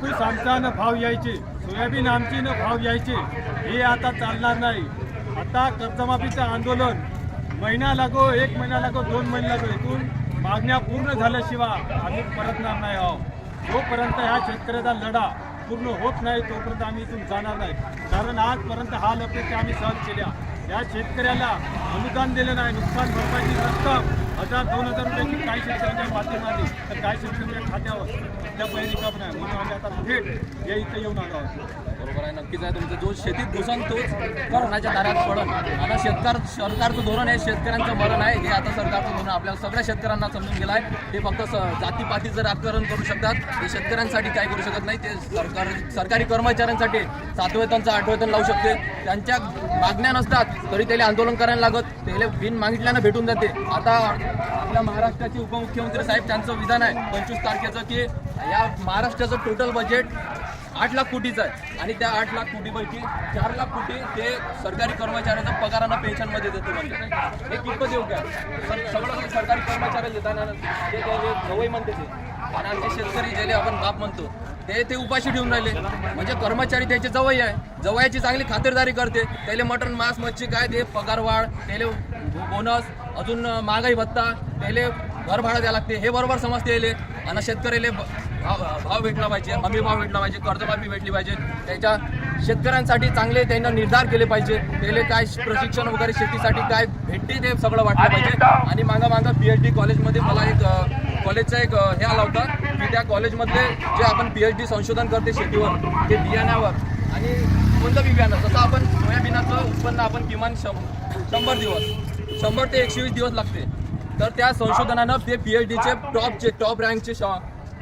कापूस आमचा न भाव यायचे सोयाबीन आमची न भाव यायचे हे आता चालणार नाही. आता कर्जमाफीचं आंदोलन महिना लागो एक महिना लागो दोन महिने लागो इथून मागण्या पूर्ण झाल्याशिवाय आम्ही परतणार नाही आहोत. जोपर्यंत ह्या शेतकऱ्याचा लढा पूर्ण होत नाही तोपर्यंत आम्ही इथून जाणार नाही. कारण आजपर्यंत हा लपेक्षा आम्ही सहन केल्या. या शेतकऱ्याला अनुदान दिलं नाही नुकसान भरपाईची रक्कम हजार दोन हजार रुपयाची काही शेतकऱ्यांच्या माध्यमाने तर काही शिक्षकांच्या खात्यावर? त्या पहिली कप नाही म्हणून आम्ही आता थेट या इथं येऊन आलो आहोत? बरोबर आहे. नक्कीच आहे. तुमचं जो शेतीत घुसन तोच कोरोनाच्या दारात पडन आता शेतकार सरकारचं धोरण आहे शेतकऱ्यांचं मरण आहे. हे आता सरकारचं धोरण आपल्याला सगळ्या शेतकऱ्यांना समजून गेलं आहे. ते फक्त जातीपातीचं राजकारण करू शकतात ते शेतकऱ्यांसाठी काय करू शकत नाही. ते सरकार सरकारी कर्मचाऱ्यांसाठी सातवेतनचं आठवेतन लावू शकते. त्यांच्या मागण्या नसतात तरी त्याला आंदोलन करायला लागत. त्याला बिन मागितल्यानं भेटून जाते. आता आपल्या महाराष्ट्राचे उपमुख्यमंत्री साहेब त्यांचं विधान आहे पंचवीस तारखेचं की या महाराष्ट्राचं टोटल बजेट आठ लाख कोटीचं आहे. आणि त्या आठ लाख कोटीपैकी चार लाख कोटी ते सरकारी कर्मचाऱ्यांना पगारांना पेन्शनमध्ये देतो म्हणजे. हे कितपत योग्य आहे? सगळं सरकारी कर्मचारी देताना ते ते म्हणते ते. आणि आमचे शेतकरी ज्याला आपण बाप म्हणतो ते ते उपाशी ठेवून राहिले. म्हणजे कर्मचारी त्याचे जवळ आहे. जवळची चांगली खातरदारी करते. त्याला मटण मांस मच्छी काय ते पगार वाढ त्याला बोनस अजून महागाई भत्ता त्याला घर भाडं द्यावं लागते. हे बरोबर समजते याले. आणि शेतकऱ्याला भाव भाव भेटला पाहिजे हमी भाव भेटला पाहिजे कर्जमाफी भेटली पाहिजे. त्याच्या शेतकऱ्यांसाठी चांगले त्यांना निर्धार केले पाहिजे. त्याला काय प्रशिक्षण वगैरे शेतीसाठी काय भेटते ते सगळं वाटलं पाहिजे. आणि मागा मागा पी एच डी कॉलेजमध्ये मला एक कॉलेजचा एक हे आला होता की त्या कॉलेजमधले जे आपण पी एच डी संशोधन करते शेतीवर ते बियाण्यावर आणि कोणतं बी बियाणं जसं आपण सोयाबीनाचं उत्पन्न आपण किमान शं- शंभर दिवस शंभर ते एकशे वीस दिवस लागते. तर त्या संशोधनानं ते पी एच डीचे टॉपचे टॉप रँकचे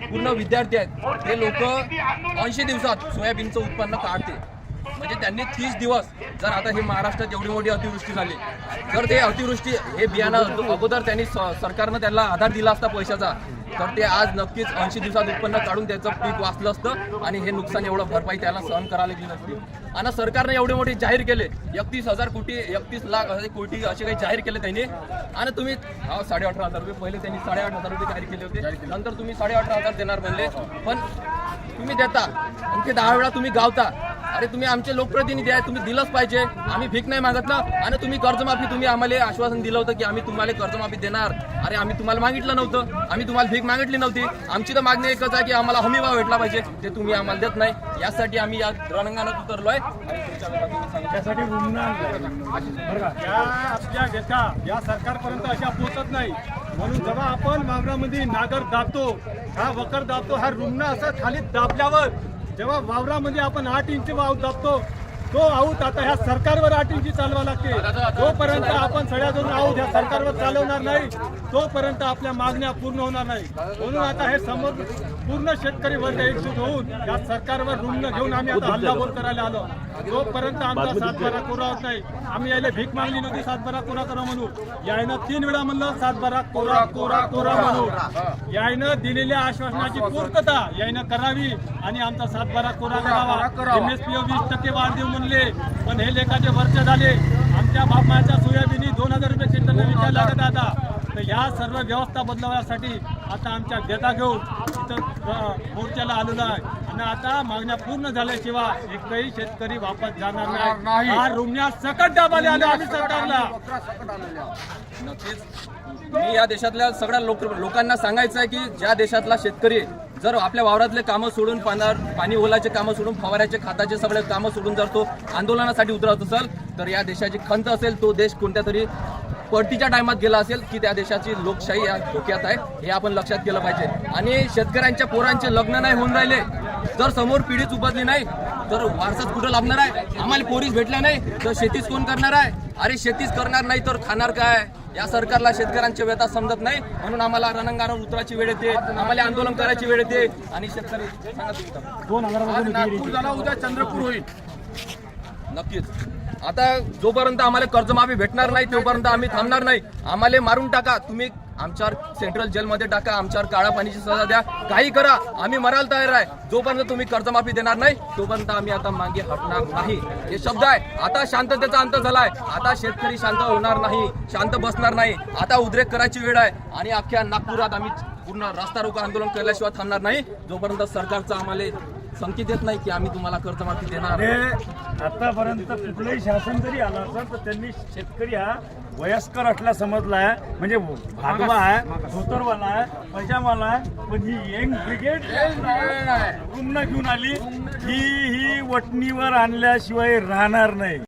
पूर्ण विद्यार्थी आहेत. ते लोक ऐंशी दिवसात सोयाबीनचं उत्पन्न काढते म्हणजे त्यांनी तीस दिवस जर आता हे महाराष्ट्रात एवढी मोठी अतिवृष्टी झाली तर ते अतिवृष्टी हे बियाणं अगोदर त्यांनी सरकारनं त्यांना आधार दिला असता पैशाचा. तर ते आज नक्कीच ऐंशी दिवसात उत्पन्न काढून त्याचं पीक वाचलं असतं आणि हे नुकसान एवढं भरपाई त्याला सहन करायला गेली नसती. आणि सरकारने एवढे मोठे जाहीर केले एकतीस हजार कोटी एकतीस लाख कोटी असे काही जाहीर केले त्यांनी. आणि तुम्ही हा साडे अठरा हजार रुपये. पहिले त्यांनी साडेआठ हजार रुपये जाहीर केले होते. नंतर तुम्ही साडे अठरा हजार देणार म्हणले पण तुम्ही देता आणि ते दहा वेळा तुम्ही गावता. अरे तुम्ही आमचे लोकप्रतिनिधी आहे तुम्ही दिलंच पाहिजे. आम्ही भीक नाही मागितलं आणि तुम्ही कर्जमाफी तुम्ही आम्हाला आश्वासन दिलं होतं की आम्ही तुम्हाला कर्जमाफी देणार. अरे आम्ही तुम्हाला मागितलं नव्हतं. आम्ही तुम्हाला भीक मागितली नव्हती. आमची तर मागणी एकच आहे की आम्हाला हमी भाव भेटला पाहिजे. ते तुम्ही आम्हाला देत नाही. यासाठी आम्ही या रणांगणात तुम्ही सांगितलं. त्यासाठी या आपल्या व्यथा या सरकारपर्यंत अशा पोहोचत नाही. म्हणून जेव्हा आपण वावरामध्ये नागर दाबतो हा वकर दाबतो हा रुग्ण असं खाली दाबल्यावर जेव्हा वावरामध्ये आपण आठ इंच वाव दाबतो तो आऊत आता ह्या सरकारवर आठ इंची चालवा लागते. जोपर्यंत आपण सगळ्या आऊत ह्या सरकारवर चालवणार नाही तोपर्यंत आपल्या मागण्या पूर्ण होणार नाही. म्हणून आता हे समोर पूर्ण शेतकरी वर्ग एकजूट होऊन या सरकारवर रुग्ण घेऊन आम्ही आता हल्लाबोल करायला आलो. जोपर्यंत आमचा सातबारा कोरा होत नाही आम्ही यायला भीक मागली नव्हती सातबारा कोरा करा म्हणून यायनं तीन वेळा म्हणलं सातबारा कोरा कोरा कोरा म्हणून यायनं दिलेल्या आश्वासनाची पूर्तता यायनं करावी आणि आमचा सातबारा कोरा करावा. एमएसपी वीस टक्के वाढ देऊ म्हणले पण हे लेखाचे वर्ष झाले. आमच्या बापमाच्या सोयाबीनी दोन हजार रुपये क्विंटल विकायला लागत आता तर ह्या सर्व व्यवस्था बदलवण्यासाठी आता आमच्या व्यथा घेऊन इथं मोर्चाला आलेलो आहे. आणि आता मागण्या पूर्ण झाल्याशिवाय एकही शेतकरी वापस जाणार नाही. हा रुग्णात सकट दाबाले आले आम्ही सरकारला. नक्कीच मी या देशातल्या सगळ्या लोक लोकांना सांगायचं आहे की ज्या देशातला शेतकरी जर आपल्या वावरातले कामं सोडून पाणार पाणी ओलाचे कामं सोडून फवाऱ्याचे खताचे सगळे कामं सोडून जर तो आंदोलनासाठी उतरत असेल तर या देशाची खंत असेल तो देश कोणत्या तरी पलटीच्या टायमात गेला असेल की त्या देशाची लोकशाही या धोक्यात आहे हे आपण लक्षात केलं पाहिजे. आणि शेतकऱ्यांच्या पोरांचे लग्न नाही होऊन राहिले जर समोर पिढीच उपजली नाही तर वारसाच कुठं लाभणार आहे? आम्हाला पोरीस भेटल्या नाही तर शेतीच कोण करणार आहे? अरे शेतीच करणार नाही तर खाणार काय? या सरकारला शेतकऱ्यांच्या व्यथा समजत नाही म्हणून आम्हाला रणंगावर उतरायची वेळ येते आम्हाला आंदोलन करायची वेळ येते आणि शेतकरी. नागपूर झाला उद्या चंद्रपूर होईल. नक्कीच. आता जोपर्यंत आम्हाला कर्जमाफी भेटणार नाही तोपर्यंत आम्ही थांबणार नाही. आम्हाला मारून टाका. तुम्ही आमच्यावर सेंट्रल जेलमध्ये टाका. आमच्यावर काळा पाणीची सजा द्या. काही करा. आम्ही मरायला तयार आहे. जोपर्यंत तुम्ही कर्जमाफी देणार नाही तोपर्यंत आम्ही आता मागे हटणार नाही. हे शब्द आहे. आता शांततेचा अंत झालाय. आता शेतकरी शांत होणार नाही. शांत बसणार नाही. आता उद्रेक करायची वेळ आहे. आणि अख्ख्या नागपुरात आम्ही पूर्ण रस्ता रोको आंदोलन केल्याशिवाय थांबणार नाही. जोपर्यंत सरकारचं आम्हाला संकेत देत नाही की आम्ही तुम्हाला कर्जमाफी देणार. आतापर्यंत कुठलंही शासन जरी आलं असेल तर त्यांनी शेतकरी हा वयस्कर असला समजला म्हणजे भागवा आहे धोतरवाला आहे पजामाला आहे पण ही यंग ब्रिगेड रुग्ण घेऊन आली. ही ही वटणीवर आणल्याशिवाय राहणार नाही.